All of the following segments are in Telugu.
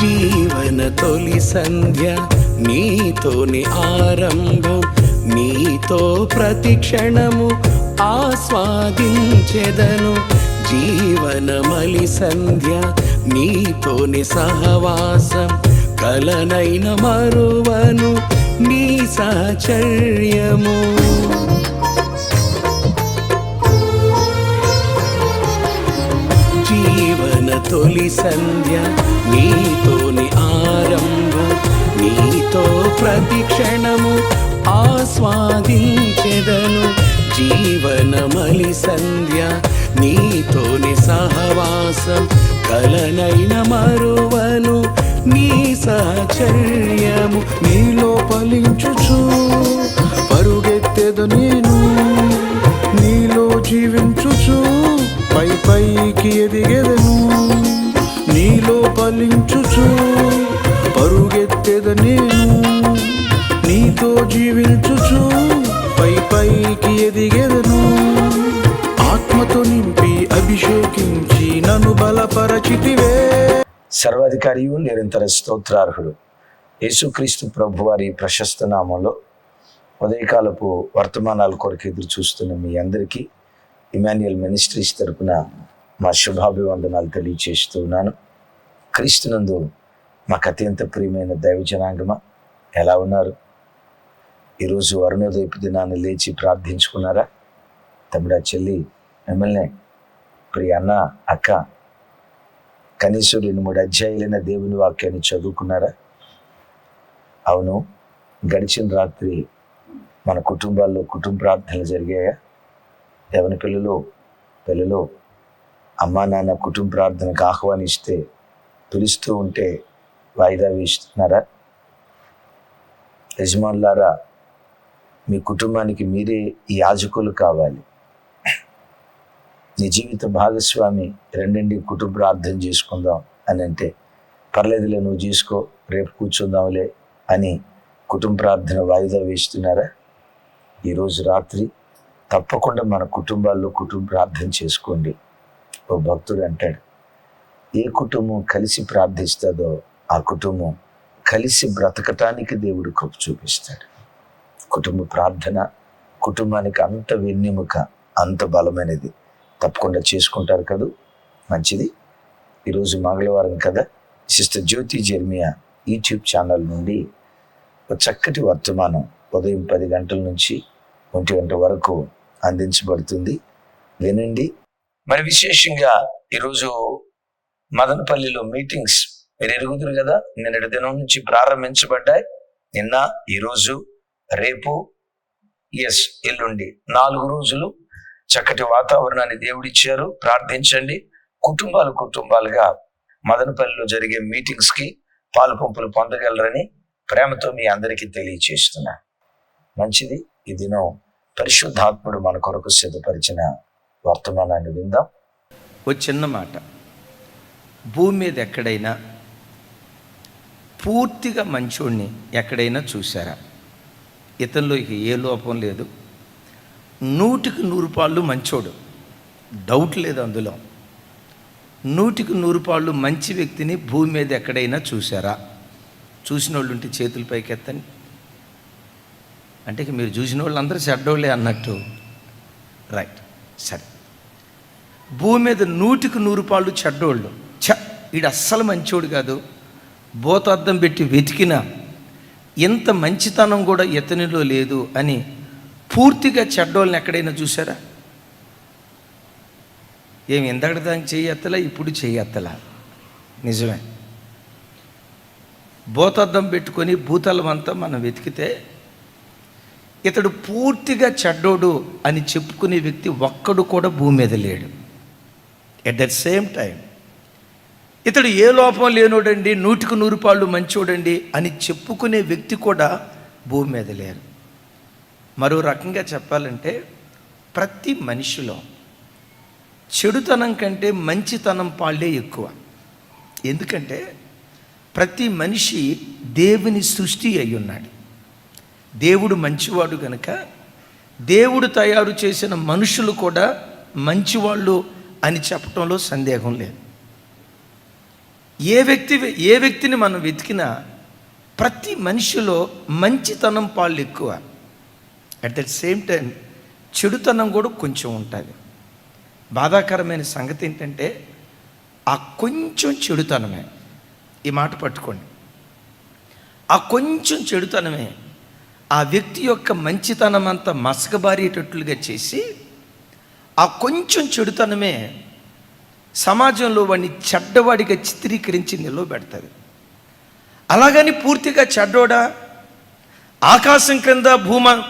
జీవన తొలి సంధ్య నీతోని ఆరంభం నీతో ప్రతి క్షణము ఆస్వాదించెదను. జీవనమలి సంధ్య నీతోని సహవాసం కలనైన మరువను నీ సాచర్యము. జీవన తొలి సంధ్య నీతోని ఆరంభు నీతో ప్రతి క్షణము ఆస్వాదించెదను. జీవనమలి సంధ్య నీతోని సహవాసం కలనైన మరువను నీ సహచర్యము నీలో పలించుచు పరుగెత్తెదు నేను నీలో జీవించుచు పై పైకి ఎదిగెదను. నీలో ఫలించుచు పరుగెత్తెద నేను. నీతో జీవించుచు పై పైకి ఎదిగెదను. ఆత్మతో నింపి అభిషేకించి నన్ను బలపరచితివే. సర్వాధికారియు నిరంతర స్తోత్రార్హుడు. యేసుక్రీస్తు ప్రభు వారి ప్రశస్త నామంలో ఉదయకాలపు వర్తమానాల కొరకు ఎదురు చూస్తున్న మీ అందరికీ ఇమాన్యుయల్ మినిస్ట్రీస్ తరపున మా శుభాభివందనాలు తెలియచేస్తూ ఉన్నాను. క్రీస్తునందు మాకు అత్యంత ప్రియమైన దైవజనాంగమా ఎలా ఉన్నారు? ఈరోజు అరుణోదయపు దినాన్ని లేచి ప్రార్థించుకున్నారా? తమిడా చెల్లి మిమ్మల్ని ప్రియ అన్న అక్క కనీసం రెండు మూడు అధ్యాయులైన దేవుని వాక్యాన్ని చదువుకున్నారా? అవును గడిచిన రాత్రి మన కుటుంబాల్లో కుటుంబ ప్రార్థనలు జరిగాయా? దేవుని పిల్లలు పిల్లలు అమ్మా నాన్న కుటుంబ ప్రార్థనకు ఆహ్వానిస్తే పిలుస్తూ ఉంటే వాయిదా వేస్తున్నారా? యజమానులారా మీ కుటుంబానికి మీరే ఈ యాజకులు కావాలి. నీ జీవిత భాగస్వామి రెండింటి కుటుంబ ప్రార్థన చేసుకుందాం అని అంటే పర్లేదులే నువ్వు చేసుకో రేపు కూర్చుందాంలే అని కుటుంబ ప్రార్థన వాయిదా వేస్తున్నారా? ఈరోజు రాత్రి తప్పకుండా మన కుటుంబాల్లో కుటుంబ ప్రార్థన చేసుకోండి. ఓ భక్తుడు అంటాడు ఏ కుటుంబం కలిసి ప్రార్థిస్తుందో ఆ కుటుంబం కలిసి బ్రతకటానికి దేవుడు కృప చూపిస్తాడు. కుటుంబ ప్రార్థన కుటుంబానికి అంత వెన్నెముక అంత బలమైనది. తప్పకుండా చేసుకుంటారు కదూ. మంచిది. ఈరోజు మంగళవారం కదా. Sister Jyothi Jeremiah YouTube channel నుండి ఒక చక్కటి వర్తమానం ఉదయం పది గంటల నుంచి ఒంటి గంట వరకు అందించబడుతుంది. వినండి. మరి విశేషంగా ఈరోజు మదనపల్లిలో మీటింగ్స్. మీరు ఎరుగుదురు కదా? నిన్నటి దినం నుంచి ప్రారంభించబడ్డాయి. నిన్న ఈరోజు రేపు ఎస్ ఎల్లుండి. నాలుగు రోజులు చక్కటి వాతావరణాన్ని దేవుడిచ్చారు. ప్రార్థించండి. కుటుంబాలు కుటుంబాలుగా మదనపల్లిలో జరిగే మీటింగ్స్కి పాలు పంపులు పొందగలరని ప్రేమతో మీ అందరికీ తెలియచేస్తున్నా. మంచిది. ఈ దినం పరిశుద్ధాత్ముడు మన కొరకు సిద్ధపరిచిన వర్తమానాన్ని విందాం. ఓ చిన్న మాట. భూమి మీద ఎక్కడైనా పూర్తిగా మంచోడిని ఎక్కడైనా చూసారా ఇతనిలో ఇక ఏ లోపం లేదు. నూటికి నూరు పాళ్ళు మంచోడు. డౌట్ లేదు అందులో. నూటికి నూరు పాళ్ళు మంచి వ్యక్తిని భూమి మీద ఎక్కడైనా చూసారా చూసిన వాళ్ళు ఉంటే చేతులు పైకి అంటే ఇక మీరు చూసిన వాళ్ళు అందరూ చెడ్డోళ్ళే అన్నట్టు. రైట్. సరే. భూమి మీద నూటికి నూరు పాళ్ళు చెడ్డోళ్ళు. వీడు అస్సలు మంచోడు కాదు. భూతార్థం పెట్టి వెతికినా ఇంత మంచితనం కూడా ఇతనిలో లేదు అని పూర్తిగా చెడ్డోళ్ళని ఎక్కడైనా చూసారా ఏమి ఇందకటి దానికి చేయత్తలా ఇప్పుడు చేయత్తలా నిజమే. భూతార్థం పెట్టుకొని భూతలం అంతా మనం వెతికితే ఇతడు పూర్తిగా చెడ్డోడు అని చెప్పుకునే వ్యక్తి ఒక్కడు కూడా భూమి మీద లేడు. ఎట్ దట్ సేమ్ టైం ఇతడు ఏ లోపం లేనోడండి నూటికి నూరు పాళ్ళు మంచోడండి అని చెప్పుకునే వ్యక్తి కూడా భూమి మీద లేరు. మరో రకంగా చెప్పాలంటే ప్రతి మనిషిలో చెడుతనం కంటే మంచితనం పాళ్ళే ఎక్కువ. ఎందుకంటే ప్రతి మనిషి దేవుని సృష్టి అయి ఉన్నాడు. దేవుడు మంచివాడు కనుక దేవుడు తయారు చేసిన మనుషులు కూడా మంచివాళ్ళు అని చెప్పటంలో సందేహం లేదు. ఏ వ్యక్తి ఏ వ్యక్తిని మనం వెతికినా ప్రతి మనిషిలో మంచితనం పాళ్ళు ఎక్కువ. అట్ ద సేమ్ టైం చెడుతనం కూడా కొంచెం ఉంటుంది. బాధాకరమైన సంగతి ఏంటంటే ఆ కొంచెం చెడుతనమే. ఈ మాట పట్టుకోండి. ఆ కొంచెం చెడుతనమే ఆ వ్యక్తి యొక్క మంచితనం అంతా మసకబారేటట్లుగా చేసి ఆ కొంచెం చెడుతనమే సమాజంలో వాడిని చెడ్డవాడిగా చిత్రీకరించి నిలవబెడతారు అలాగని పూర్తిగా చెడ్డోడా? ఆకాశం క్రింద భూమ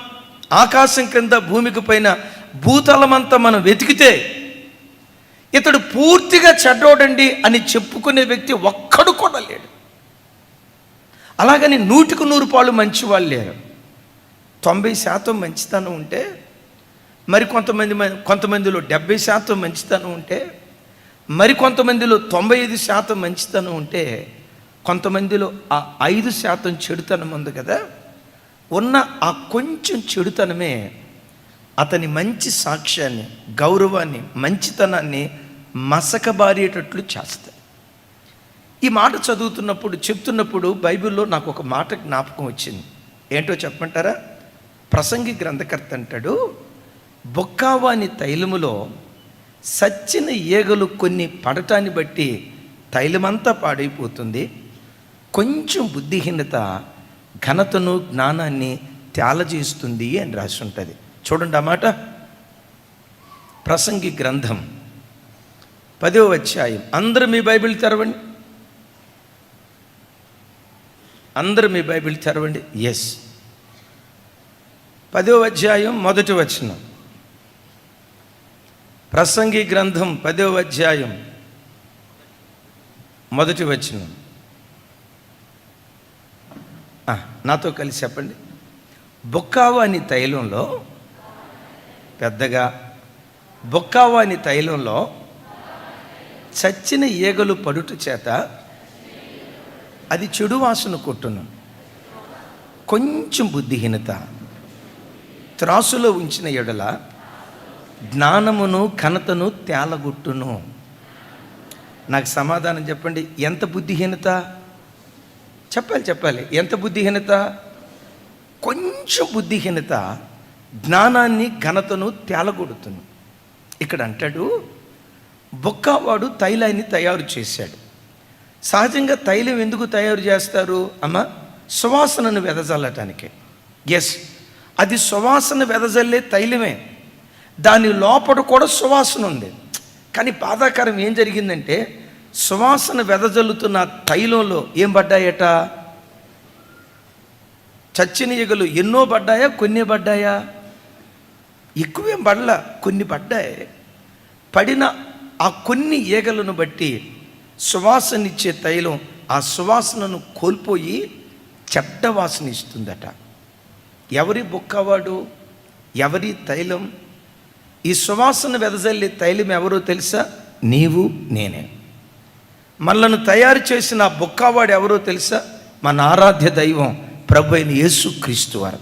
ఆకాశం క్రింద భూమికి పైన భూతలమంతా మనం వెతికితే ఇతడు పూర్తిగా చెడ్డోడండి అని చెప్పుకునే వ్యక్తి ఒక్కడు కూడా లేడు. అలాగని నూటికి నూరు పాలు మంచి వాళ్ళు లేరు. తొంభై శాతం మంచితనం ఉంటే మరి కొంతమంది మ- కొంతమందిలో డెబ్బై శాతం మంచితనం ఉంటే మరి కొంతమందిలో తొంభై ఐదు శాతం మంచితనం ఉంటే కొంతమందిలో ఆ ఐదు శాతం చెడుతనం ఉంది కదా. ఉన్న ఆ కొంచెం చెడుతనమే అతని మంచి సాక్ష్యాన్ని గౌరవాన్ని మంచితనాన్ని మసకబారేటట్లు చేస్తాయి. ఈ మాట చదువుతున్నప్పుడు చెప్తున్నప్పుడు బైబిల్లో నాకు ఒక మాట జ్ఞాపకం వచ్చింది. ఏంటో చెప్పమంటారా? ప్రసంగి గ్రంథకర్త అంటాడు బొక్కావాని తైలములో సచ్చిన ఈగలు కొన్ని పడటాన్ని బట్టి తైలమంతా పాడైపోతుంది. కొంచెం బుద్ధిహీనత ఘనతను జ్ఞానాన్ని తేలజేస్తుంది అని రాసి ఉంటుంది చూడండి అన్నమాట ప్రసంగి గ్రంథం పదో అధ్యాయం. అందరూ మీ బైబిల్ తెరవండి. అందరూ మీ బైబిల్ తెరవండి. ఎస్ పదో అధ్యాయం మొదటి వచనం. ప్రసంగి గ్రంథం పదో అధ్యాయం మొదటి వచనం. నాతో కలిసి చెప్పండి. బొక్కావాని తైలంలో పెద్దగా బొక్కావాని తైలంలో చచ్చిన ఈగలు పడుట చేత అది చెడు వాసన కొట్టును. కొంచెం బుద్ధిహీనత త్రాసులో ఉంచిన ఎడల జ్ఞానమును ఘనతను తేలగొట్టును. నాకు సమాధానం చెప్పండి. ఎంత బుద్ధిహీనత? చెప్పాలి చెప్పాలి. ఎంత బుద్ధిహీనత? కొంచెం బుద్ధిహీనత జ్ఞానాన్ని ఘనతను తేలగొడుతుంది ఇక్కడ అంటాడు బొక్కవాడు తైలాన్ని తయారు చేశాడు. సహజంగా తైలం ఎందుకు తయారు చేస్తారు? అమ్మ సువాసనను వెదజల్లటానికి. ఎస్ అది సువాసన వెదజల్లే తైలమే. దాని లోపల కూడా సువాసన ఉంది. కానీ బాధాకరం ఏం జరిగిందంటే సువాసన వెదజల్లుతున్న తైలంలో ఏం పడ్డాయట? చచ్చిన ఈగలు ఎన్నో పడ్డాయా? కొన్ని పడ్డాయా? ఎక్కువేం పడలా కొన్ని పడ్డాయి. పడిన ఆ కొన్ని ఈగలను బట్టి సువాసనిచ్చే తైలం ఆ సువాసనను కోల్పోయి చెడ్డ వాసన ఇస్తుందట. ఎవరి బుక్కవాడు ఎవరి తైలం ఈ సువాసన వెదజల్లి తైలం ఎవరో తెలుసా? నీవు నేనే. మనలను తయారు చేసిన ఆ ఎవరో తెలుసా? మన ఆరాధ్య దైవం ప్రభు అయిన యేసు క్రీస్తు వారు.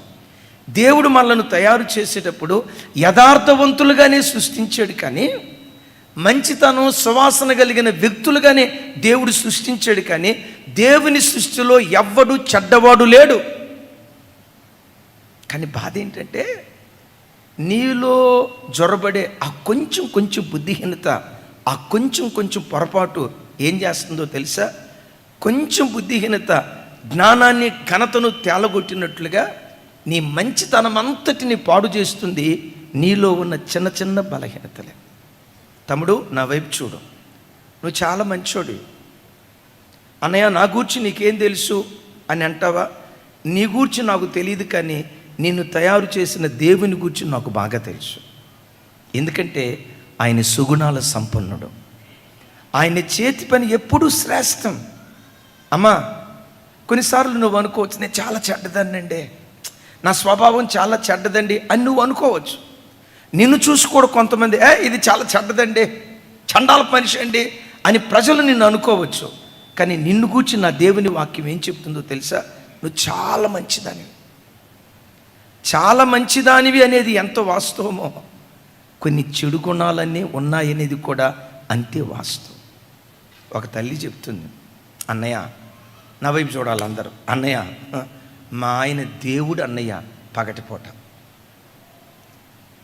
దేవుడు మనలను తయారు చేసేటప్పుడు యథార్థవంతులుగానే సృష్టించాడు కానీ మంచితనం సువాసన కలిగిన వ్యక్తులుగానే దేవుడు సృష్టించాడు కానీ దేవుని సృష్టిలో ఎవ్వడు చెడ్డవాడు లేడు. కానీ బాధ ఏంటంటే నీలో జొరబడే ఆ కొంచెం కొంచెం బుద్ధిహీనత ఆ కొంచెం కొంచెం పొరపాటు ఏం చేస్తుందో తెలుసా? కొంచెం బుద్ధిహీనత జ్ఞానాన్ని ఘనతను తేలగొట్టినట్లుగా నీ మంచితనం అంతటిని పాడు చేస్తుంది నీలో ఉన్న చిన్న చిన్న బలహీనతలే. తమ్ముడు నా వైపు చూడు. నువ్వు చాలా మంచోడు. అన్నయ్య నా గూర్చి నీకేం తెలుసు అని అంటావా? నీ గూర్చి నాకు తెలియదు కానీ నిన్ను తయారు చేసిన దేవుని గూర్చి నాకు బాగా తెలుసు. ఎందుకంటే ఆయన సుగుణాల సంపన్నుడు. ఆయన చేతి పని ఎప్పుడూ శ్రేష్టం. అమ్మా కొన్నిసార్లు నువ్వు అనుకోవచ్చు నేను చాలా చెడ్డదాన్నండి. నా స్వభావం చాలా చెడ్డదండి అని నువ్వు అనుకోవచ్చు. నిన్ను చూసి కూడా కొంతమంది ఏ ఇది చాలా చెడ్డదండి. చండాల మనిషి అండి అని ప్రజలు నిన్ను అనుకోవచ్చు. కానీ నిన్ను గూర్చి నా దేవుని వాక్యం ఏం చెప్తుందో తెలుసా? నువ్వు చాలా మంచిదని చాలా మంచిదానివి అనేది ఎంత వాస్తవమో. కొన్ని చెడు గుణాలన్నీ ఉన్నాయనేది కూడా అంతే వాస్తవం. ఒక తల్లి చెప్తుంది అన్నయ్య నా వైపు చూడాలి అందరూ. అన్నయ్య మా ఆయన దేవుడు అన్నయ్య పగటిపూట.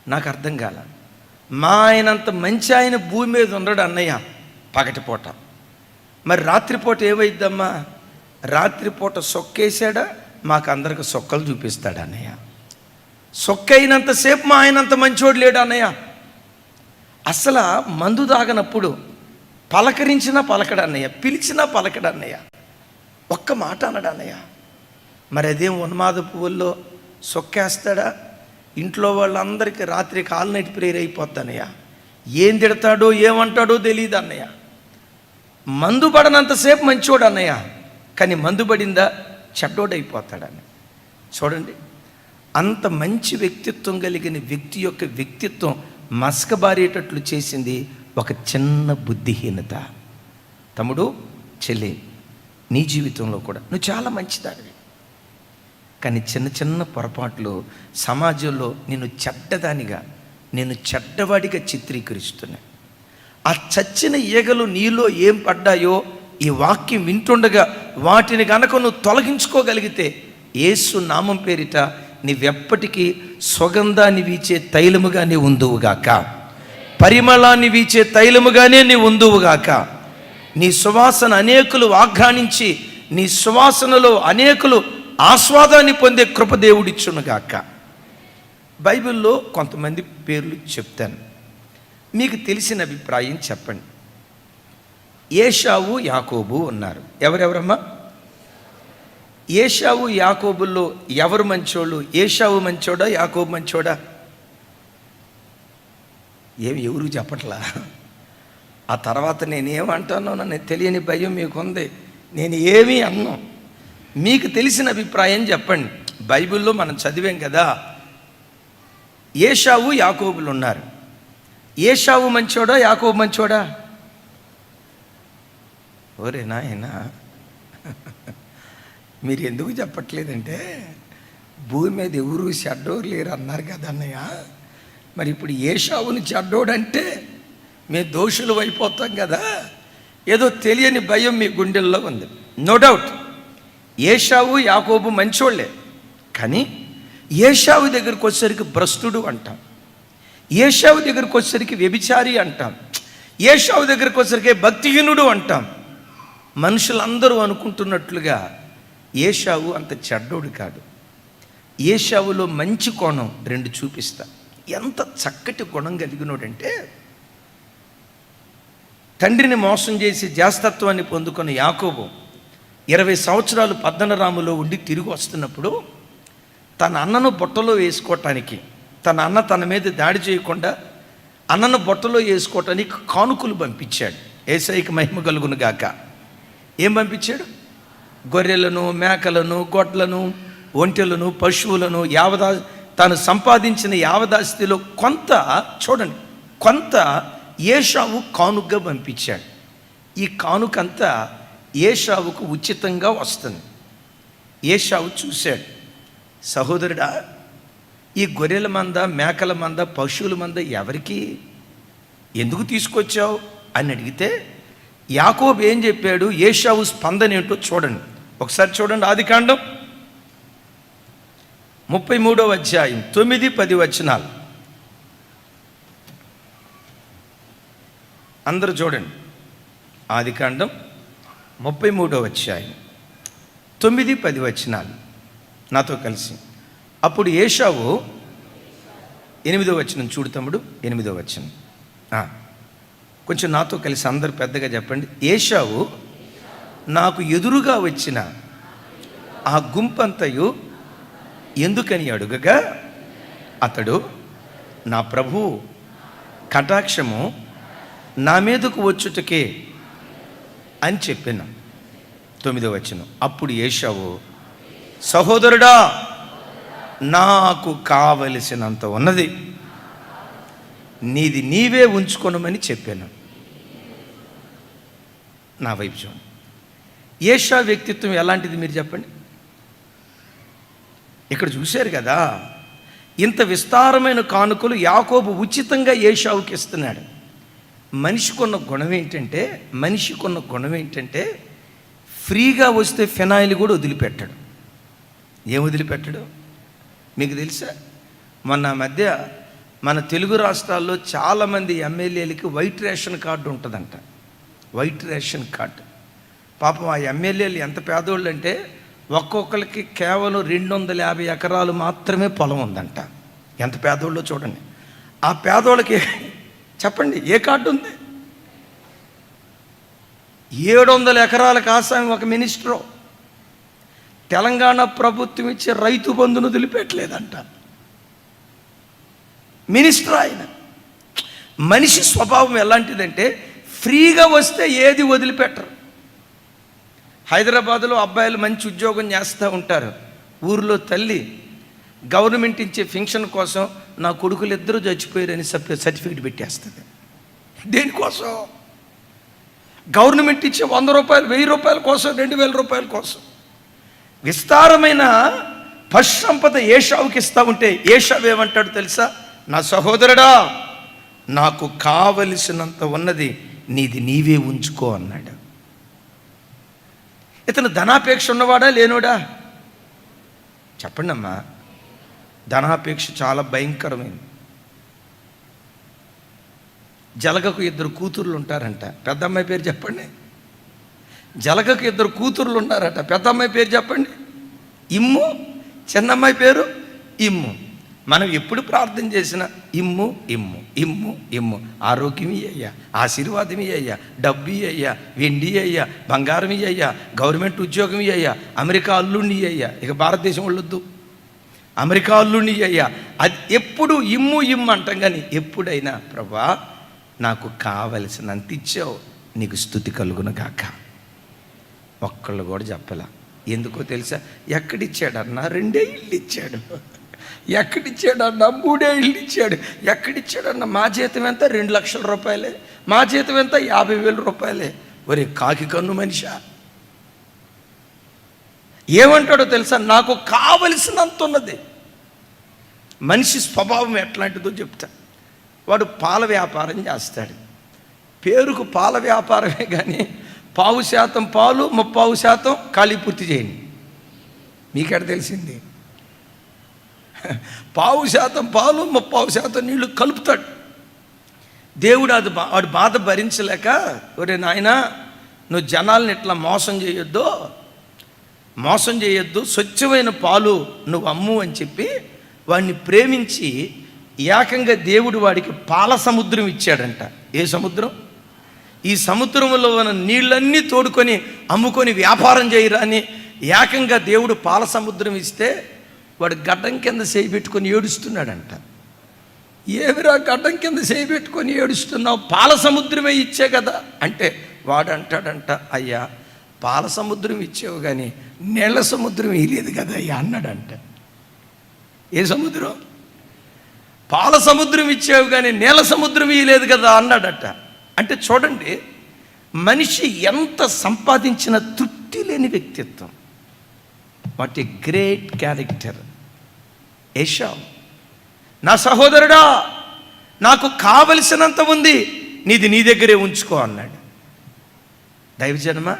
నాకు అర్థం కాల. మా ఆయనంత మంచి ఆయన భూమి మీద ఉండడు అన్నయ్య పగటిపూట. మరి రాత్రిపూట ఏమైద్దమ్మా రాత్రిపూట సొక్కేసాడా మాకు అందరికి సొక్కలు చూపిస్తాడు అన్నయ్య. సొక్కైనంతసేపు మా ఆయనంత మంచోడు లేడు అన్నయ్య. అసలు మందు తాగనప్పుడు పలకరించినా పలకడు అన్నయ్య పిలిచినా పలకడు అన్నయ్య. ఒక్క మాట అన్నాడు అన్నయ్య. మరి అదేం ఉన్మాద పువ్వుల్లో సొక్కేస్తాడా? ఇంట్లో వాళ్ళందరికీ రాత్రి కాల్ నైట్ ప్రేయర్ అయిపోద్ది అన్నయ్య. ఏం తిడతాడో ఏమంటాడో తెలియదు అన్నయ్య. మందు పడనంతసేపు మంచోడు అన్నయ్య. కానీ మందు పడిందా? చెడ్డోడైపోతాడని చూడండి. అంత మంచి వ్యక్తిత్వం కలిగిన వ్యక్తి యొక్క వ్యక్తిత్వం మసకబారేటట్లు చేసింది ఒక చిన్న బుద్ధిహీనత. తమ్ముడు చెల్లి నీ జీవితంలో కూడా నువ్వు చాలా మంచిదానివి. కానీ చిన్న చిన్న పొరపాట్లు సమాజంలో నేను చెడ్డదానిగా నేను చెడ్డవాడిగా చిత్రీకరిస్తున్నాను ఆ చచ్చిన ఈగలు నీలో ఏం పడ్డాయో ఈ వాక్యం వింటుండగా వాటిని కనుక నువ్వు తొలగించుకోగలిగితే ఏసు నామం పేరిట నీవెప్పటికీ సుగంధాన్ని వీచే తైలముగా నీ ఉందువుగాక. పరిమళాన్ని వీచే తైలముగానే నీ ఉందువుగాక. నీ సువాసన అనేకులు ఆఘ్రానించి నీ సువాసనలో అనేకులు ఆస్వాదాన్ని పొందే కృపదేవుడిచ్చునుగాక బైబిల్లో కొంతమంది పేర్లు చెప్తాను. మీకు తెలిసిన అభిప్రాయం చెప్పండి. ఏషావు యాకోబు ఉన్నారు. ఎవరెవరమ్మా? ఏషావు యాకోబుల్లో ఎవరు మంచోళ్ళు? ఏషావు మంచోడా? యాకోబు మంచోడా? ఏమి ఎవరు చెప్పట్లా? ఆ తర్వాత నేను ఏమంటానో నన్ను తెలియని భయం మీకుంది. నేను ఏమీ అన్నా. మీకు తెలిసిన అభిప్రాయం చెప్పండి. బైబిల్లో మనం చదివాం కదా. ఏషావు యాకోబులు ఉన్నారు ఏషావు మంచోడా? యాకోబు మంచోడా? ఓరే నాయనా మీరు ఎందుకు చెప్పట్లేదంటే భూమి మీద ఎవరు చెడ్డోరు లేరు అన్నారు కదా అన్నయ్య. మరి ఇప్పుడు ఏషావుని చెడ్డోడంటే మేము దోషులు అయిపోతాం కదా. ఏదో తెలియని భయం మీ గుండెల్లో ఉంది. నో డౌట్ ఏషావు యాకోబు మంచోళ్ళే. కానీ ఏషావు దగ్గరికి వచ్చేసరికి భ్రష్టుడు అంటాం. ఏషావు దగ్గరికి వచ్చేసరికి వ్యభిచారి అంటాం. ఏషావు దగ్గరికి వచ్చేసరికి భక్తిహీనుడు అంటాం. మనుషులందరూ అనుకుంటున్నట్లుగా ఏషావు అంత చెడ్డోడు కాదు. ఏషావులో మంచి కోణం రెండు చూపిస్తా. ఎంత చక్కటి గుణం కలిగినోడంటే తండ్రిని మోసం చేసి జాస్తత్వాన్ని పొందుకున్న యాకోబు ఇరవై సంవత్సరాలు పద్దనరాములో ఉండి తిరిగి వస్తున్నప్పుడు తన అన్నను బుట్టలో వేసుకోవటానికి తన అన్న తన మీద దాడి చేయకుండా అన్నను బుట్టలో వేసుకోవటానికి కానుకలు పంపించాడు. ఏసైకి మహిమ కలుగును గాక. ఏం పంపించాడు? గొర్రెలను మేకలను గొడ్లను ఒంటెలను పశువులను యావదా తాను సంపాదించిన యావదాస్తిలో కొంత చూడండి కొంత ఏషావు కానుకగా పంపించాడు. ఈ కానుకంతా ఏషావుకు ఉచితంగా వస్తుంది. ఏషావు చూశాడు సహోదరుడా ఈ గొర్రెల మంద మేకల మంద పశువుల మంద ఎవరికి? ఎందుకు తీసుకొచ్చావు? అని అడిగితే యాకోబు ఏం చెప్పాడు? ఏషావు స్పందన ఏంటో చూడండి. ఒకసారి చూడండి ఆది కాండం. ముప్పై మూడవ అధ్యాయం తొమ్మిది పది వచనాలు. అందరూ చూడండి. ఆది కాండం ముప్పై మూడవ అధ్యాయం తొమ్మిది పది వచనాలు. నాతో కలిసి. అప్పుడు ఏషావు ఎనిమిదో వచనం చూడు తమ్ముడు ఎనిమిదో వచనం. కొంచెం నాతో కలిసి అందరు పెద్దగా చెప్పండి. ఏషావు నాకు ఎదురుగా వచ్చిన ఆ గుంపంతయు ఎందుకని అడుగగా? అతడు నా ప్రభు కటాక్షము నా మీదకు వచ్చుటకే అని చెప్పాను. తొమ్మిదో వచ్చిన అప్పుడు ఏషావు సహోదరుడా నాకు కావలసినంత ఉన్నది. నీది నీవే ఉంచుకోనమని చెప్పాను. నా వైపు చూడండి ఏషా వ్యక్తిత్వం ఎలాంటిది మీరు చెప్పండి? ఇక్కడ చూశారు కదా ఇంత విస్తారమైన కానుకలు యాకోబు ఉచితంగా ఏషావుకి ఇస్తున్నాడు. మనిషికున్న గుణం ఏంటంటే మనిషికున్న గుణం ఏంటంటే ఫ్రీగా వస్తే ఫినాయిల్ కూడా వదిలిపెట్టాడు. ఏం వదిలిపెట్టాడు? మీకు తెలుసా? మొన్న మధ్య మన తెలుగు రాష్ట్రాల్లో చాలామంది ఎమ్మెల్యేలకి వైట్ రేషన్ కార్డు ఉంటుందంట. White ration card. పాపం ఆ ఎమ్మెల్యేలు ఎంత పేదోళ్ళు అంటే ఒక్కొక్కరికి కేవలం రెండు వందల యాభై ఎకరాలు మాత్రమే పొలం ఉందంట. ఎంత పేదోళ్ళో చూడండి. ఆ పేదోళ్ళకి చెప్పండి ఏ కార్డు ఉంది? ఏడు వందల ఎకరాలకు ఆసామి ఒక మినిస్టరు. తెలంగాణ ప్రభుత్వం ఇచ్చే రైతు బంధును వదిలిపెట్టలేదంట. మినిస్టర్ ఆయన. మనిషి స్వభావం ఎలాంటిదంటే ఫ్రీగా వస్తే ఏది వదిలిపెట్టరు. హైదరాబాదులో అబ్బాయిలు మంచి ఉద్యోగం చేస్తూ ఉంటారు. ఊరిలో తల్లి గవర్నమెంట్ ఇచ్చే ఫంక్షన్ కోసం నా కొడుకులు ఇద్దరు చచ్చిపోయారని సర్టిఫికేట్ పెట్టేస్తుంది. దేనికోసం? గవర్నమెంట్ ఇచ్చే వంద రూపాయలు వెయ్యి రూపాయల కోసం రెండు వేల రూపాయల కోసం. విస్తారమైన పశు సంపద ఏషావుకి ఇస్తా ఉంటే ఏషావు ఏమంటాడు తెలుసా? నా సహోదరుడా నాకు కావలసినంత ఉన్నది నీది నీవే ఉంచుకో అన్నాడు. ఇతను ధనాపేక్ష ఉన్నవాడా లేనోడా? చెప్పండి అమ్మా ధనాపేక్ష చాలా భయంకరమైంది. జలగకు ఇద్దరు కూతుర్లు ఉంటారంట పెద్ద అమ్మాయి పేరు చెప్పండి. జలగకు ఇద్దరు కూతుర్లు ఉన్నారట పెద్ద అమ్మాయి పేరు చెప్పండి. ఇమ్ము. చిన్నమ్మాయి పేరు ఇమ్ము. మనం ఎప్పుడు ప్రార్థన చేసినా ఇమ్ము ఇమ్ము ఇమ్ము ఇమ్ము. ఆరోగ్యం అయ్యా ఆశీర్వాదం అయ్యా డబ్బు అయ్యా వెండి అయ్యా బంగారం అయ్యా గవర్నమెంట్ ఉద్యోగం అయ్యా అమెరికా అల్లుండి అయ్యా ఇక భారతదేశం వాళ్ళొద్దు అమెరికా అల్లుండి అయ్యా అది ఎప్పుడు ఇమ్ము ఇమ్ము అంటాం కానీ ఎప్పుడైనా ప్రభా నాకు కావలసినంత ఇచ్చావు నీకు స్థుతి కలుగును గాక. ఒక్కళ్ళు కూడా చెప్పలా. ఎందుకో తెలుసా? ఎక్కడిచ్చాడన్నా? రెండే ఇల్లు ఇచ్చాడు. ఎక్కడిచ్చాడన్నా మూడే ఇల్లు ఇచ్చాడు ఎక్కడిచ్చాడన్న మా జీతం ఎంత? రెండు లక్షల రూపాయలే. మా జీతం ఎంత? యాభై వేల రూపాయలే. ఒరే కాకి కన్ను మనిషా. ఏమంటాడో తెలుసా? నాకు కావలసినంత ఉన్నది మనిషి స్వభావం ఎట్లాంటిదో చెప్తా. వాడు పాల వ్యాపారం చేస్తాడు. పేరుకు పాల వ్యాపారమే కానీ పావు శాతం పాలు ముప్పావు శాతం ఖాళీ పూర్తి చేయండి. మీకెడ తెలిసింది? పావు శాతం పాలు ముప్పావు శాతం నీళ్ళు కలుపుతాడు. దేవుడు అది బా- వాడు బాధ భరించలేక ఒరే నాయనా నువ్వు జనాల్ని ఇట్లా మోసం చేయొద్దు మోసం చేయొద్దు స్వచ్ఛమైన పాలు నువ్వు అమ్ము అని చెప్పి వాడిని ప్రేమించి ఏకంగా దేవుడు వాడికి పాల సముద్రం ఇచ్చాడంట. ఏ సముద్రం? ఈ సముద్రంలో ఉన్న నీళ్ళన్నీ తోడుకొని అమ్ముకొని వ్యాపారం చేయరా అని ఏకంగా దేవుడు పాల సముద్రం ఇస్తే వాడు గడ్డం కింద చేయి పెట్టుకొని ఏడుస్తున్నాడంట. ఏమిరా గడ్డం కింద చేయి పెట్టుకొని ఏడుస్తున్నావు? పాల సముద్రమే ఇచ్చే కదా? అంటే వాడు అంటాడంట అయ్యా పాల సముద్రం ఇచ్చేవు కానీ నీళ్ళ సముద్రం ఇలేదు కదా అయ్యా అన్నాడంట. ఏ సముద్రం? పాల సముద్రం ఇచ్చావు కానీ నీళ్ళ సముద్రం ఇలేదు కదా అన్నాడట. అంటే చూడండి మనిషి ఎంత సంపాదించిన తృప్తి లేని వ్యక్తిత్వం. What a great character. Esau. నా సహోదరుడా నాకు కావలసినంత ఉంది నీది నీ దగ్గరే ఉంచుకో అన్నాడు. దైవజన్మ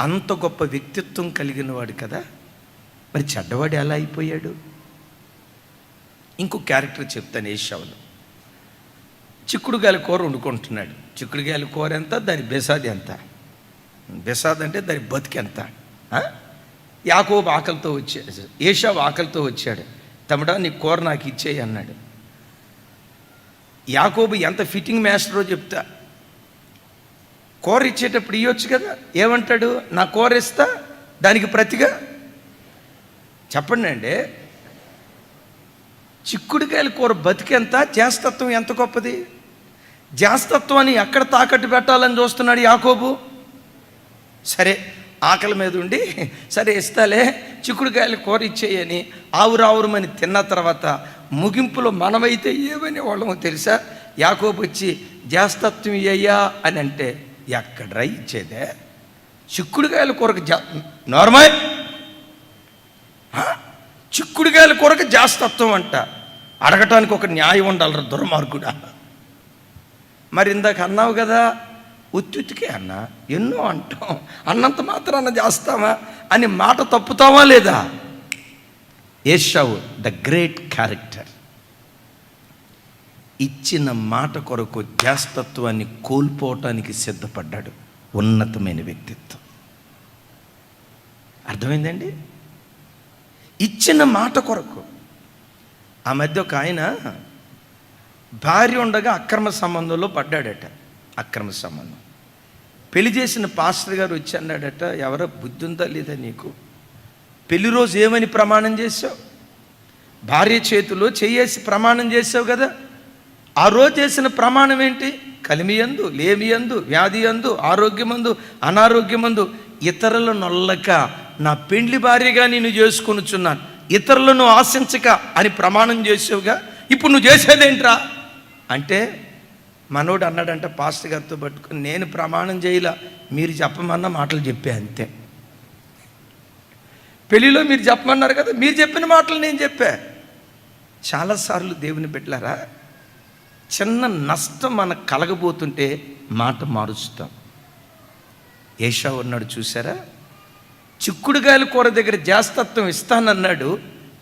అంత గొప్ప వ్యక్తిత్వం కలిగిన వాడు కదా మరి చెడ్డవాడు ఎలా అయిపోయాడు? ఇంకో క్యారెక్టర్ చెప్తాను ఏషావులు చిక్కుడుగాయల కూర వండుకుంటున్నాడు. చిక్కుడుగాయల కూర ఎంత దాని బెసాది ఎంత? బెసాద్ అంటే దాని బతికెంత? యాకోబు ఆకలితో వచ్చాడు ఏషావు ఆకలితో వచ్చాడు. తమడా నీ కూర నాకు ఇచ్చేయి అన్నాడు. యాకోబు ఎంత ఫిట్టింగ్ మాస్టరో చెప్తా. కూర ఇచ్చేటప్పుడు ఇవ్వచ్చు కదా? ఏమంటాడు? నా కూర ఇస్తా దానికి ప్రతిగా. చెప్పండి అండి. చిక్కుడుకాయల కూర బతికెంత? జాస్తత్వం ఎంత గొప్పది? జాస్తత్వాన్ని ఎక్కడ తాకట్టు పెట్టాలని చూస్తున్నాడు యాకోబు? సరే ఆకలి మీద ఉండి సరే ఇస్తాలే చిక్కుడుకాయలు కూర ఇచ్చేయని ఆవురావురమని తిన్న తర్వాత ముగింపులో మనమైతే ఏమని వాళ్ళమో తెలుసా? యాకోబు వచ్చి జాస్తత్వం అయ్యా అని అంటే ఎక్కడ్రా ఇచ్చేదే? చిక్కుడుకాయల కూరకు జా నార్మల్ చిక్కుడుకాయల కొరకు జాస్తత్వం అంట. అడగటానికి ఒక న్యాయం ఉండాలి దుర్మార్గుడా. మరి ఇందాక అన్నావు కదా ఉత్తికే అన్న? ఎన్నో అంటాం. అన్నంత మాత్రాన చేస్తామా అని మాట తప్పుతావా లేదా? Esau the great character. ఇచ్చిన మాట కొరకు జాస్తత్వాన్ని కోల్పోవటానికి సిద్ధపడ్డాడు ఉన్నతమైన వ్యక్తిత్వం. అర్థమైందండి? ఇచ్చిన మాట కొరకు. ఆ మధ్య ఒక ఆయన భార్య ఉండగా అక్రమ సంబంధంలో పడ్డాడట. అక్రమ సంబంధం. పెళ్ళి చేసిన పాస్టర్ గారు వచ్చి అన్నాడట ఎవరో బుద్ధి ఉందా లేదా నీకు? పెళ్ళి రోజు ఏమని ప్రమాణం చేసావు భార్య చేతిలో చేయేసి ప్రమాణం చేసావు కదా? ఆ రోజు చేసిన ప్రమాణం ఏంటి? కలిమియందు లేమియందు వ్యాధి అందు ఆరోగ్యమందు అనారోగ్యమందు ఇతరుల నొల్లక నా పెండ్లి భార్యగా నేను చేసుకొనుచున్నాను. ఇతరులను ఆశించక అని ప్రమాణం చేసావుగా ఇప్పుడు నువ్వు చేసేదేంట్రా? అంటే మనోడు అన్నాడంట పాస్టర్ గారితో పట్టుకొని నేను ప్రమాణం చేయలా మీరు చెప్పమన్న మాటలు చెప్పే అంతే. పెళ్ళిలో మీరు చెప్పమన్నారు కదా మీరు చెప్పిన మాటలు నేను చెప్పా. చాలాసార్లు దేవుని పెట్టారా చిన్న నష్టం మనకు కలగబోతుంటే మాట మారుస్తాం. ఏషా ఉన్నాడు చూసారా చిక్కుడుగాయల కూర దగ్గర జాస్తత్వం ఇస్తానన్నాడు.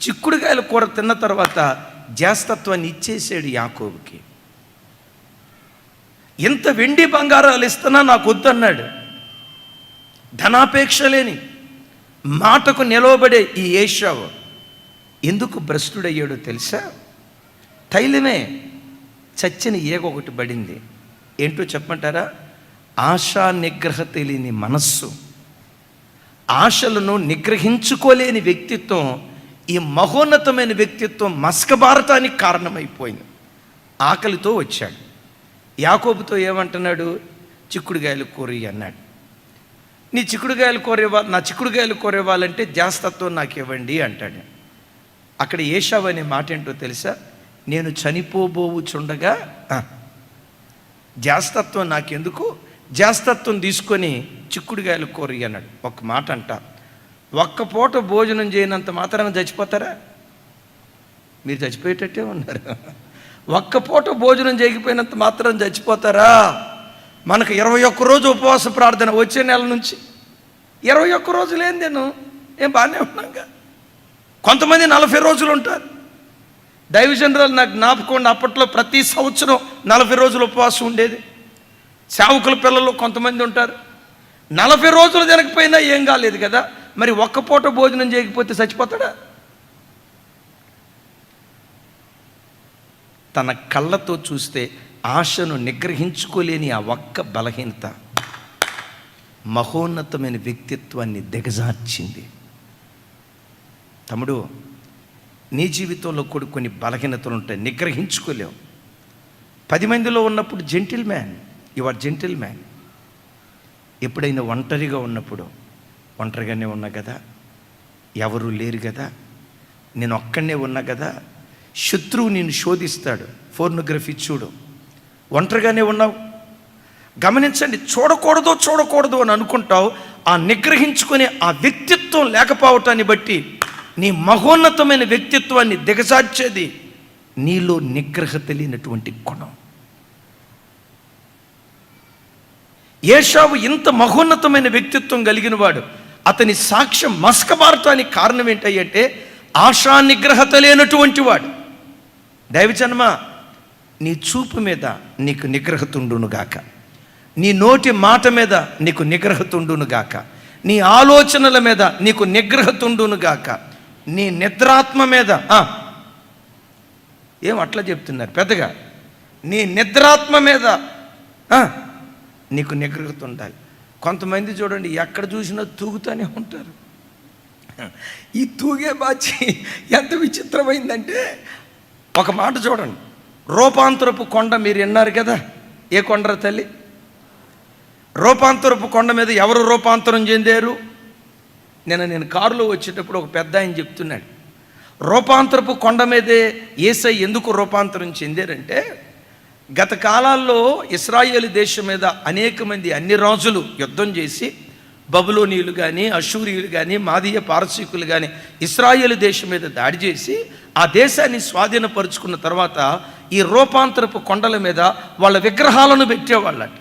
చిక్కుడుగాయల కూర తిన్న తర్వాత జాస్తత్వాన్ని ఇచ్చేసాడు యాకోబుకి. ఎంత వెండి బంగారాలు ఇస్తున్నా నాకు వద్దన్నాడు. ధనాపేక్ష లేని మాటకు నిలవబడే ఈ ఏషావు ఎందుకు భ్రష్టుడయ్యాడో తెలుసా? తైలమే చచ్చిన ఏగ ఒకటి పడింది. ఏంటో చెప్పమంటారా? ఆశా నిగ్రహ తెలియని మనస్సు. ఆశలను నిగ్రహించుకోలేని వ్యక్తిత్వం ఈ మహోన్నతమైన వ్యక్తిత్వం మస్కబారటానికి కారణమైపోయింది. ఆకలితో వచ్చాడు. యాకోబుతో ఏమంటున్నాడు? చిక్కుడుగాయలు కూరి అన్నాడు. నీ చిక్కుడుగాయలు కోరేవా నా చిక్కుడుగాయలు ఇవ్వాలంటే జాస్తత్వం నాకు ఇవ్వండి అంటాడు. అక్కడ ఏషావు అనే మాట ఏంటో తెలుసా? నేను చనిపోబోవుచుండగా ఆ, జాస్తత్వం నాకెందుకు? జాస్తత్వం తీసుకొని చిక్కుడుగాయలు కూర అన్నాడు. ఒక మాట అంట. ఒక్క పూట భోజనం చేయనంత మాత్రాన చచ్చిపోతారా? మీరు చచ్చిపోయేటట్టే ఉన్నారు. ఒక్క పూట భోజనం చేయకపోయినంత మాత్రం చచ్చిపోతారా? మనకు ఇరవై ఒక్క రోజు ఉపవాస ప్రార్థన వచ్చే నెల నుంచి ఇరవై ఒక్క రోజులు ఏంది నేను ఏం బాగానే ఉన్నాగా కొంతమంది నలభై రోజులు ఉంటారు. దైవ జనరల్ నాకు జ్ఞాపకం అప్పట్లో ప్రతి సంవత్సరం నలభై రోజులు ఉపవాసం ఉండేది. సేవకుల పిల్లలు కొంతమంది ఉంటారు. నలభై రోజులు తినకపోయినా ఏం కాలేదు కదా. మరి ఒక్క పూట భోజనం చేయకపోతే చచ్చిపోతాడా? తన కళ్ళతో చూస్తే ఆశను నిగ్రహించుకోలేని ఆ ఒక్క బలహీనత మహోన్నతమైన వ్యక్తిత్వాన్ని దిగజార్చింది. తమ్ముడు నీ జీవితంలో కూడా కొన్ని బలహీనతలు ఉంటాయి. నిగ్రహించుకోలేవు. పది మందిలో ఉన్నప్పుడు gentleman you are gentleman. ఎప్పుడైనా ఒంటరిగా ఉన్నప్పుడు ఒంటరిగానే ఉన్నా కదా ఎవరు లేరు కదా నేను ఒక్కడనే ఉన్నా కదా శత్రువు నేను శోధిస్తాడు. ఫోర్నోగ్రఫీ చూడు. ఒంటరిగానే ఉన్నావు. గమనించండి చూడకూడదు చూడకూడదు అని అనుకుంటావు. ఆ నిగ్రహించుకునే ఆ వ్యక్తిత్వం లేకపోవటాన్ని బట్టి నీ మహోన్నతమైన వ్యక్తిత్వాన్ని దిగజార్చేది నీలో నిగ్రహత లేనటువంటి గుణం. ఏషావు ఇంత మహోన్నతమైన వ్యక్తిత్వం కలిగిన వాడు అతని సాక్ష్యం మస్కబారటానికి కారణం ఏంటంటే ఆశా నిగ్రహత లేనటువంటి వాడు. దైవజన్మ నీ చూపు మీద నీకు నిగ్రహతుండును గాక. నీ నోటి మాట మీద నీకు నిగ్రహతుండును గాక. నీ ఆలోచనల మీద నీకు నిగ్రహతుండును గాక. నీ నిద్రాత్మ మీద ఏం అట్లా చెప్తున్నారు? పెద్దగా నీ నిద్రాత్మ మీద నీకు నిగ్రహత ఉండాలి కొంతమంది చూడండి ఎక్కడ చూసినా తూగుతూనే ఉంటారు. ఈ తూగే బాచి ఎంత విచిత్రమైందంటే ఒక మాట చూడండి. రూపాంతరపు కొండ మీరు విన్నారు కదా? ఏ కొండర తల్లి? రూపాంతరపు కొండ మీద ఎవరు రూపాంతరం చెందారు? నేను నేను కారులో వచ్చేటప్పుడు ఒక పెద్ద ఆయన చెప్తున్నాడు. రూపాంతరపు కొండ మీదే ఏసై ఎందుకు రూపాంతరం చెందారంటే గత కాలాల్లో ఇస్రాయేల్ దేశం మీద అనేక మంది అన్ని రాజులు యుద్ధం చేసి బబులోనీయులు కానీ అశూరియులు కానీ మాదీయ పారసీకులు కానీ ఇస్రాయేల్ దేశం మీద దాడి చేసి ఆ దేశాన్ని స్వాధీనపరుచుకున్న తర్వాత ఈ రూపాంతరపు కొండల మీద వాళ్ళ విగ్రహాలను పెట్టేవాళ్ళట.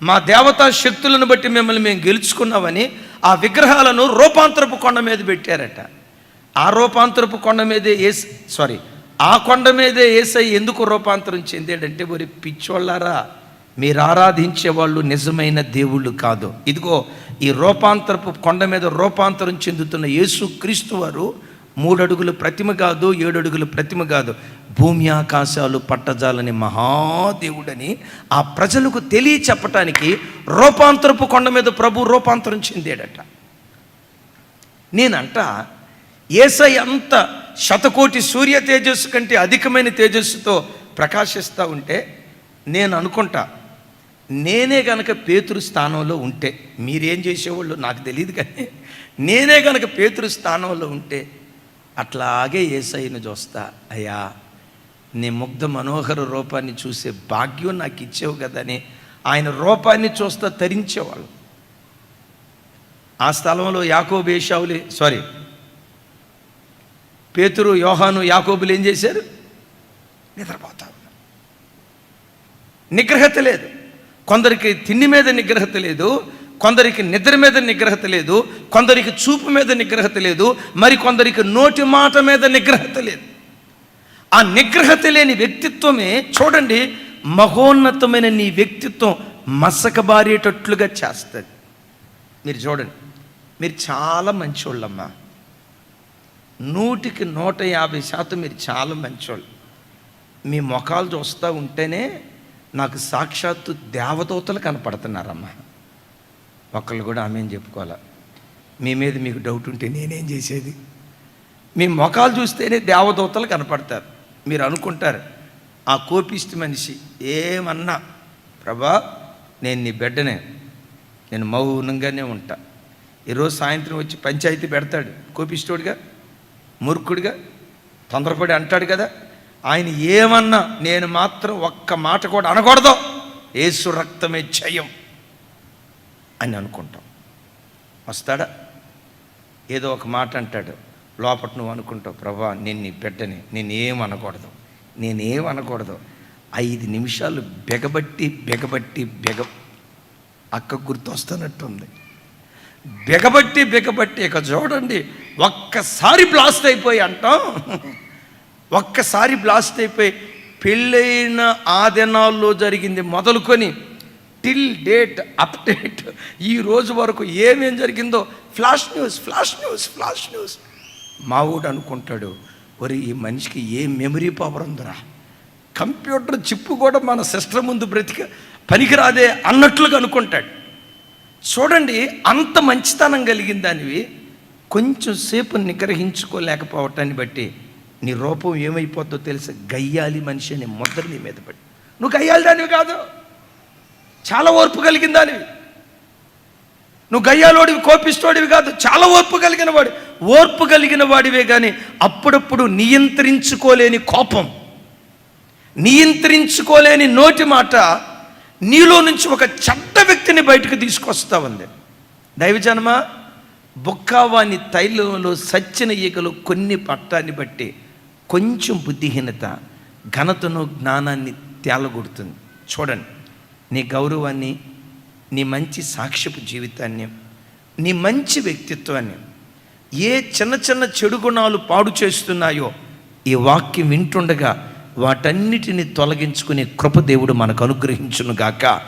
మా దేవతా శక్తులను బట్టి మిమ్మల్ని మేము గెలుచుకున్నామని ఆ విగ్రహాలను రూపాంతరపు కొండ మీద పెట్టారట. ఆ రూపాంతరపు కొండ మీదే ఏ సారీ ఆ కొండ మీదే ఏసై ఎందుకు రూపాంతరం చెందాడంటే మరి పిచ్చోళ్ళారా మీరు ఆరాధించే వాళ్ళు నిజమైన దేవుళ్ళు కాదు. ఇదిగో ఈ రూపాంతరపు కొండ మీద రూపాంతరం చెందుతున్న యేసు క్రీస్తు వారు మూడు అడుగులు ప్రతిమ కాదు ఏడు అడుగులు ప్రతిమ కాదు. భూమి ఆకాశాలు పట్టజాలని మహాదేవుడని ఆ ప్రజలకు తెలియ చెప్పటానికి రూపాంతరపు కొండ మీద ప్రభు రూపాంతరం చెందాడట. నేనంట ఏసై అంత శతకోటి సూర్య తేజస్సు కంటే అధికమైన తేజస్సుతో ప్రకాశిస్తూ ఉంటే నేను అనుకుంటా నేనే గనక పేతురు స్థానంలో ఉంటే మీరేం చేసేవాళ్ళు నాకు తెలియదు కానీ నేనే గనక పేతురు స్థానంలో ఉంటే అట్లాగే ఏసైను చూస్తా అయ్యా నీ ముగ్ధ మనోహర రూపాన్ని చూసే భాగ్యం నాకు ఇచ్చేవు కదని ఆయన రూపాన్ని చూస్తా తరించేవాళ్ళు. ఆ స్థలంలో యాకోబు సారీ పేతురు యోహాను యాకోబులు ఏం చేశారు? నిద్రపోతా నిగ్రహత లేదు. కొందరికి తిండి మీద నిగ్రహత లేదు కొందరికి నిద్ర మీద నిగ్రహత లేదు కొందరికి చూపు మీద నిగ్రహత లేదు మరి కొందరికి నోటి మాట మీద నిగ్రహత లేదు. ఆ నిగ్రహత లేని వ్యక్తిత్వమే చూడండి మహోన్నతమైన నీ వ్యక్తిత్వం మసకబారేటట్లుగా చేస్తుంది. మీరు చూడండి మీరు చాలా మంచోళ్ళమ్మా. నూటికి నూట యాభై శాతం మీరు చాలా మంచోళ్ళు. మీ ముఖాలు చూస్తూ ఉంటేనే నాకు సాక్షాత్తు దేవదూతలు కనపడుతున్నారమ్మా. ఒకళ్ళు కూడా ఆమె చెప్పుకోవాలా? మీ మీద మీకు డౌట్ ఉంటే నేనేం చేసేది? మీ ముఖాలు చూస్తేనే దేవదూతలు కనపడతారు. మీరు అనుకుంటారు ఆ కోపిష్టి మనిషి ఏమన్నా ప్రభా నేను నీ బిడ్డనే నేను మౌనంగానే ఉంటా. ఈరోజు సాయంత్రం వచ్చి పంచాయతీ పెడతాడు కోపిష్టోడిగా మూర్ఖుడిగా తొందరపడి అంటాడు కదా ఆయన ఏమన్నా నేను మాత్రం ఒక్క మాట కూడా అనకూడదు. ఏసు రక్తమే జయం. అని అనుకుంటాం. వస్తాడా? ఏదో ఒక మాట అంటాడు. లోపల నువ్వు అనుకుంటావు ప్రభా నేను నీ బిడ్డని నేనేం అనకూడదు నేనేం అనకూడదు. ఐదు నిమిషాలు బెగబట్టి బెగబట్టి బెగ అక్క గుర్తు వస్తున్నట్టుంది బెగబట్టి బెగబట్టి ఇక చూడండి ఒక్కసారి బ్లాస్ట్ అయిపోయి అంటాం. ఒక్కసారి బ్లాస్ట్ అయిపోయి పెళ్ళైన ఆ దినాల్లో జరిగింది మొదలుకొని టిల్ డేట్ అప్డేట్. ఈ రోజు వరకు ఏమేం జరిగిందో flash news flash news flash news. మావోడు అనుకుంటాడు మరి ఈ మనిషికి ఏ మెమరీ పవర్ ఉందిరా? కంప్యూటర్ చిప్పు కూడా మన సిస్టర్ ముందు బ్రతిక పనికిరాదే అన్నట్లుగా అనుకుంటాడు. చూడండి అంత మంచితనం కలిగిన దానివి కొంచెం సేపు నిగ్రహించుకోలేకపోవటాన్ని బట్టి నీ రూపం ఏమైపోద్దో తెలుసు? గయ్యాలి మనిషి అనే ముద్ర నీ మీద పడి. నువ్వు గయ్యాలి దానివి కాదు. చాలా ఓర్పు కలిగిన దానివి నువ్వు గయ్యాలోడివి కోపిస్తోడివి కాదు చాలా ఓర్పు కలిగిన వాడు ఓర్పు కలిగిన వాడివే కానీ అప్పుడప్పుడు నియంత్రించుకోలేని కోపం. నియంత్రించుకోలేని నోటి మాట నీలో నుంచి ఒక చెడ్డ వ్యక్తిని బయటకు తీసుకొస్తా ఉంది. దైవజన్మ బొక్కావాని తైలంలో సచ్చిన ఈకలు కొన్ని పట్టాన్ని బట్టి కొంచెం బుద్ధిహీనత ఘనతను జ్ఞానాన్ని తేలగొడుతుంది. చూడండి. నీ గౌరవాన్ని నీ మంచి సాక్ష్యపు జీవితాన్ని నీ మంచి వ్యక్తిత్వాన్ని ఏ చిన్న చిన్న చెడు గుణాలు పాడు చేస్తున్నాయో ఈ వాక్యం వింటుండగా వాటన్నిటిని తొలగించుకునే కృపదేవుడు మనకు అనుగ్రహించునుగాక. గాక